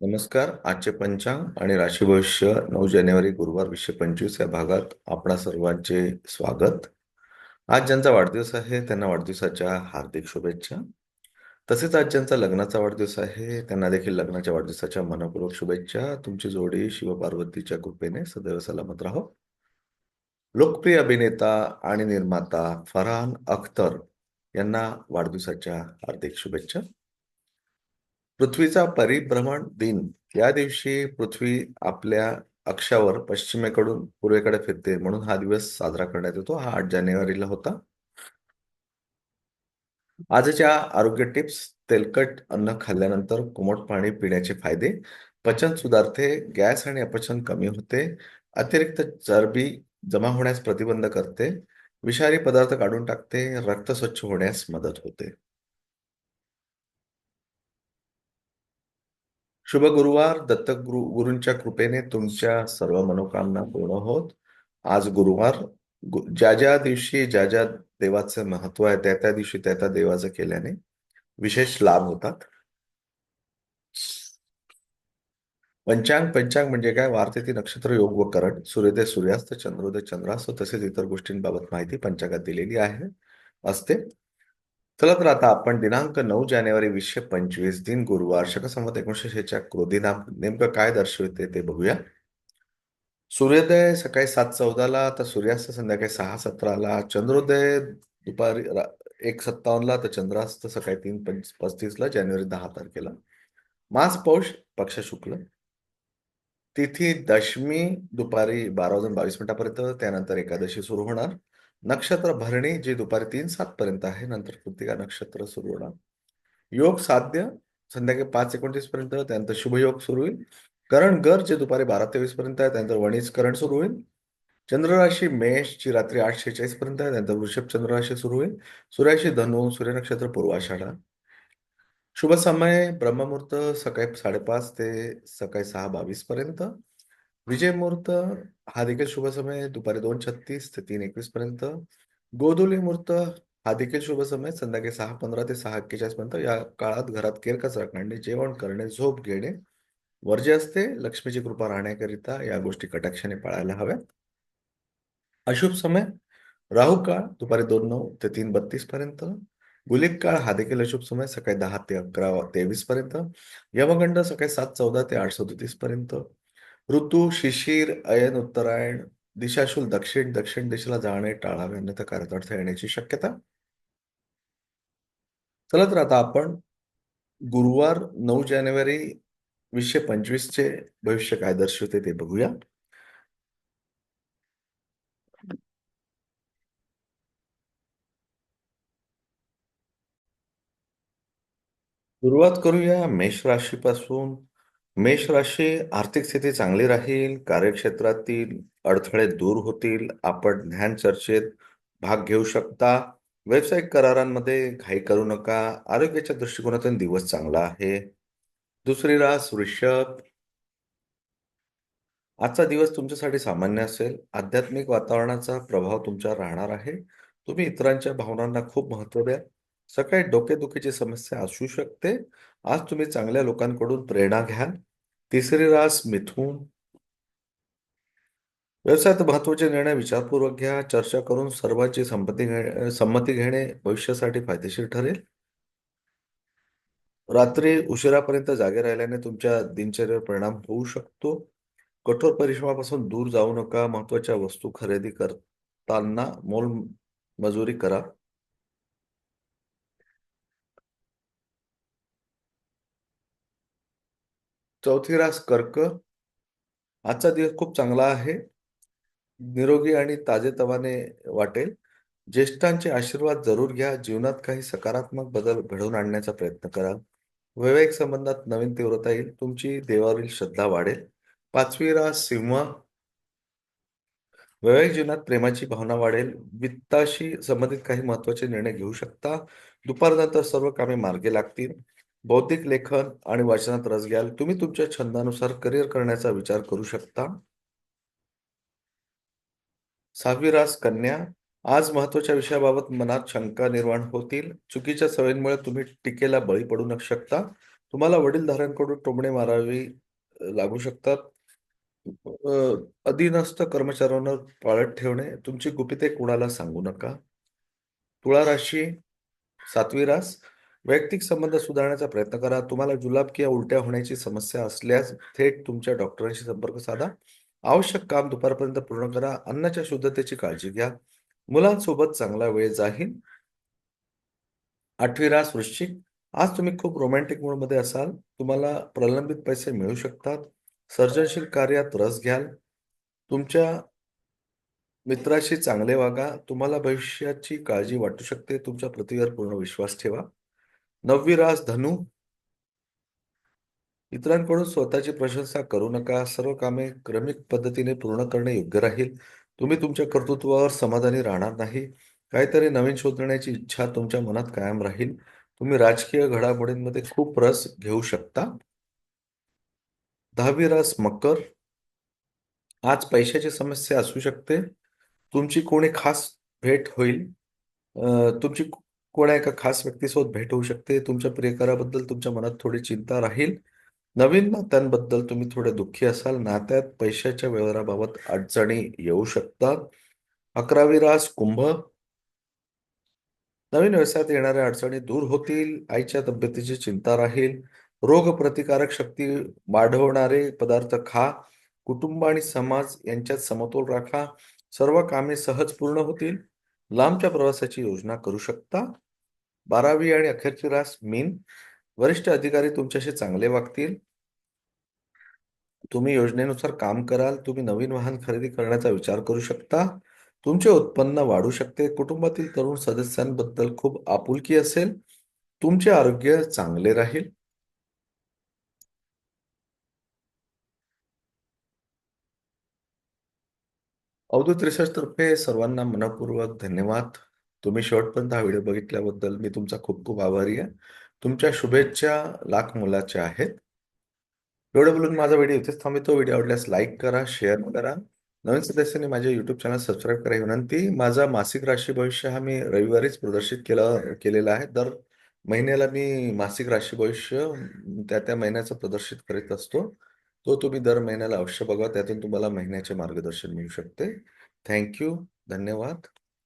नमस्कार. आजचे पंचांग आणि राशी भविष्य नऊ जानेवारी गुरुवार वीसशे पंचवीस या भागात आपणा सर्वांचे स्वागत. आज ज्यांचा वाढदिवस आहे त्यांना वाढदिवसाच्या हार्दिक शुभेच्छा. तसेच आज ज्यांचा लग्नाचा वाढदिवस आहे त्यांना देखील लग्नाच्या वाढदिवसाच्या मनपूर्वक शुभेच्छा. तुमची जोडी शिवपार्वतीच्या कृपेने सदैव सलामत राहो. लोकप्रिय अभिनेता आणि निर्माता फरहान अख्तर यांना वाढदिवसाच्या हार्दिक शुभेच्छा. पृथ्वीचा परिभ्रमण दिन. या दिवशी पृथ्वी आपल्या अक्षावर पश्चिमेकडून पूर्वेकडे फिरते. म्हणून हा दिवस साजरा करण्यात येतो. हा आठ जानेवारीला होता. आजच्या आरोग्य टिप्स तेलकट अन्न खाल्ल्यानंतर कोमट पाणी पिण्याचे फायदे पचन सुधारते गॅस आणि अपचन कमी होते अतिरिक्त चरबी जमा होण्यास प्रतिबंध करते विषारी पदार्थ काढून टाकते रक्त स्वच्छ होण्यास मदत होते. शुभ गुरुवार. दत्तक गुरु गुरूंच्या कृपेने तुमच्या सर्व मनोकामना पूर्ण होत. आज गुरुवार. गु- ज्या ज्या दिवशी ज्या ज्या देवाचं महत्त्व आहे त्या त्या दिवशी त्या त्या देवाचं केल्याने विशेष लाभ होतात. पंचांग पंचांग म्हणजे काय? वारतेती नक्षत्र योग व करण सूर्योदय सूर्यास्त चंद्रोदय चंद्रास्त तसेच इतर गोष्टींबाबत माहिती पंचांगात दिलेली आहे असते. चला तर आता आपण दिनांक नऊ जानेवारी वीसशे पंचवीस दिन गुरुवार शक संवत एकोणीसशे शेच्या क्रोधीनाम नेमकं काय दर्शवते ते बघूया. सूर्योदय सकाळी सात चौदाला तर सूर्यास्त संध्याकाळी सहा सतराला चंद्रोदय दुपारी एक सत्तावन्नला तर चंद्रास्त सकाळी तीन पंच पस्तीसला जानेवारी दहा तारखेला. मास पौष पक्ष शुक्ल. तिथी दशमी दुपारी बारा वाजून बावीस मिनिटापर्यंत त्यानंतर एकादशी सुरू होणार. नक्षत्र भरणी जे दुपारी तीन सात पर्यंत आहे नंतर कृतिका नक्षत्र सुरू होणार. योग साध्य संध्याकाळी पाच एकोणतीस पर्यंत त्यानंतर शुभयोग सुरू होईल. करण गर जे दुपारी बारा तेवीस पर्यंत आहे त्यानंतर वणीज करण सुरू होईल. चंद्रराशी मेष ची रात्री आठ शेहेचाळीस पर्यंत आहे त्यानंतर वृषभ चंद्रराशी सुरू होईल. सूर्याशी धनु सूर्य नक्षत्र पूर्वाषाढा शुभ समय ब्रह्ममुहूर्त सकाळी साडेपाच ते सकाळी सहा बावीस पर्यंत. विजय मुहूर्त हा देखील शुभ समय दुपारी दोन छत्तीस ते तीन एकवीस पर्यंत. गोधुली मुहूर्त हा देखील शुभ समय संध्याकाळी सहा पंधरा ते सहा एक्केचाळीस पर्यंत. या काळात घरात केरकचरा काढणे जेवण करणे झोप घेणे वर्जे असते लक्ष्मीची कृपा राहण्याकरिता या गोष्टी कटाक्षाने पाळायला हव्यात. अशुभ समय राहू काळ दुपारी दोन नऊ ते तीन बत्तीस पर्यंत. गुलिक काळ हा देखील अशुभ समय सकाळी दहा ते अकरा तेवीस पर्यंत. यमगंड सकाळी सात चौदा ते आठ सदोतीस पर्यंत. ऋतू शिशिर अयन उत्तरायण दिशाशूल दक्षिण दक्षिण दिशेला जाणे टाळावे अन्यथा कार्यात येण्याची शक्यता. चला तर आता आपण गुरुवार नऊ जानेवारी वीसशे पंचवीस चे भविष्य काय दर्शवते ते बघूया. सुरुवात करूया मेष राशीपासून. मेष राशी आर्थिक स्थिती चांगली राहील कार्यक्षेत्रातील अडथळे दूर होतील आपण ज्ञान चर्चेत भाग घेऊ शकता. व्यावसायिक करारांमध्ये घाई करू नका आरोग्याच्या दृष्टिकोनातून दिवस चांगला आहे. दुसरी रास वृषभ. आजचा दिवस तुमच्यासाठी सामान्य असेल. आध्यात्मिक वातावरणाचा प्रभाव तुमच्यावर राहणार आहे. तुम्ही इतरांच्या भावनांना खूप महत्त्व द्या. सकाळी डोकेदुखीची समस्या असू शकते. आज तुम्ही चांगल्या लोकांकडून प्रेरणा घ्याल. तिसरी रास मिथून. व्यवसायात महत्त्वाचे निर्णय विचारपूर्वक घ्या चर्चा करून सर्वांची संपत्ती घेणे संमती घेणे भविष्यासाठी फायदेशीर ठरेल. रात्री उशिरापर्यंत जागे राहिल्याने तुमच्या दिनचर्यावर परिणाम होऊ शकतो. कठोर परिश्रमापासून दूर जाऊ नका महत्त्वाच्या वस्तू खरेदी करताना मोल मजुरी करा. चौथी रास कर्क आजचा दिवस खूप चांगला आहे. निरोगी आणि ताजेतवाने वाटेल. ज्येष्ठांचे आशीर्वाद जरूर घ्या. जीवनात काही सकारात्मक बदल घडवून आणण्याचा प्रयत्न करा. वैवाहिक संबंधात नवीन तीव्रता येईल. तुमची देवावरील श्रद्धा वाढेल. पाचवी रास सिंह. वैवाहिक जीवनात प्रेमाची भावना वाढेल. वित्ताशी संबंधित काही महत्त्वाचे निर्णय घेऊ शकता. दुपारनंतर सर्व कामे मार्गे लागतील. बौद्धिक लेखन आणि वाचनात रस घ्याल. तुम्ही तुमच्या छंदानुसार करिअर करण्याचा विचार करू शकता. सहावी रास कन्या. आज महत्त्वाच्या विषयाबाबत मनात शंका निर्माण होतील. चुकीच्या सवयींमुळे तुम्ही टीकेला बळी पडू शकता. तुम्हाला वडीलधाऱ्यांकडून टोमणे मारावी लागू शकतात. अधीनस्थ कर्मचाऱ्यांवर पाळत ठेवणे. तुमची गुपिते कुणाला सांगू नका. तुळा राशी सातवी रास. वैयक्तिक संबंध सुधारण्याचा प्रयत्न करा. तुम्हाला जुलाब किंवा उलट्या होण्याची समस्या असल्यास थेट तुमच्या डॉक्टरांशी संपर्क साधा. आवश्यक काम दुपारपर्यंत पूर्ण करा. अन्नाच्या शुद्धतेची काळजी घ्या. मुलांसोबत चांगला वेळ जाईल आठवी रास वृश्चिक. आज तुम्ही खूप रोमॅन्टिक मूडमध्ये असाल. तुम्हाला प्रलंबित पैसे मिळू शकतात. सर्जनशील कार्यात रस घ्याल. तुमच्या मित्राशी चांगले वागा. तुम्हाला भविष्याची काळजी वाटू शकते. तुमच्या पृथ्वीवर पूर्ण विश्वास ठेवा. नववी रास धनु. इतरांकडून स्वतःची प्रशंसा करू नका. सर्व कामे क्रमिक पद्धतीने पूर्ण करणे योग्य राहील. तुम्ही तुमच्या कर्तृत्वावर समाधानी राहणार नाही. काहीतरी नवीन शोधण्याची इच्छा तुमच्या मनात कायम राहील. तुम्ही राजकीय घडामोडींमध्ये खूप रस घेऊ शकता. दहावी रास मकर आज पैशाची समस्या असू शकते. तुमची कोणी खास भेट होईल. तुमची कोणा एका खास व्यक्तीसोबत भेट होऊ शकते? तुमच्या प्रियकराबद्दल तुमच्या मनात थोडी चिंता राहील. नवीन नात्यांबद्दल तुम्ही थोडे दुःखी असाल. नात्यात पैशाच्या व्यवहाराबाबत अडचणी येऊ शकतात. अकरावी रास कुंभ. नवीन व्यवसायात येणाऱ्या अडचणी दूर होतील. आईच्या तब्येतीची चिंता राहील. रोग प्रतिकारक शक्ती वाढवणारे पदार्थ खा. कुटुंब आणि समाज यांच्यात समतोल राखा. सर्व कामे सहज पूर्ण होतील. लांबच्या प्रवासाची योजना करू शकता. बारावी आणि अखेरची रास मीन वरिष्ठ अधिकारी तुमच्याशी चांगले वागतील. तुम्ही योजनेनुसार काम कराल तुम्ही नवीन वाहन खरेदी करण्याचा विचार करू शकता. तुमचे उत्पन्न वाढू शकते. कुटुंबातील तरुण सदस्यांबद्दल खूप आपुलकी असेल. तुमचे आरोग्य चांगले राहील. अवधूत रिसर्च तर्फे सर्वांना मनपूर्वक धन्यवाद. तुम्ही शेवटपर्यंत हा व्हिडिओ बघितल्याबद्दल मी तुमचा खूप खूप आभारी आहे. तुमच्या शुभेच्छा लाख मुलाच्या आहेत. एवढं बोलून माझा व्हिडिओ इथेच थांबतो. व्हिडिओ आवडल्यास लाईक करा शेअर करा. नवीन सदस्यांनी माझे युट्यूब चॅनल सबस्क्राईब करा विनंती. माझा मासिक राशी भविष्य हा मी रविवारीच प्रदर्शित केला केलेला आहे. दर महिन्याला मी मासिक राशी भविष्य त्या त्या महिन्याचं प्रदर्शित करीत असतो. तो तुम्ही दर महिन्याला अवश्य बघा. त्यातून तुम्हाला महिन्याचे मार्गदर्शन मिळू शकते. थँक्यू धन्यवाद.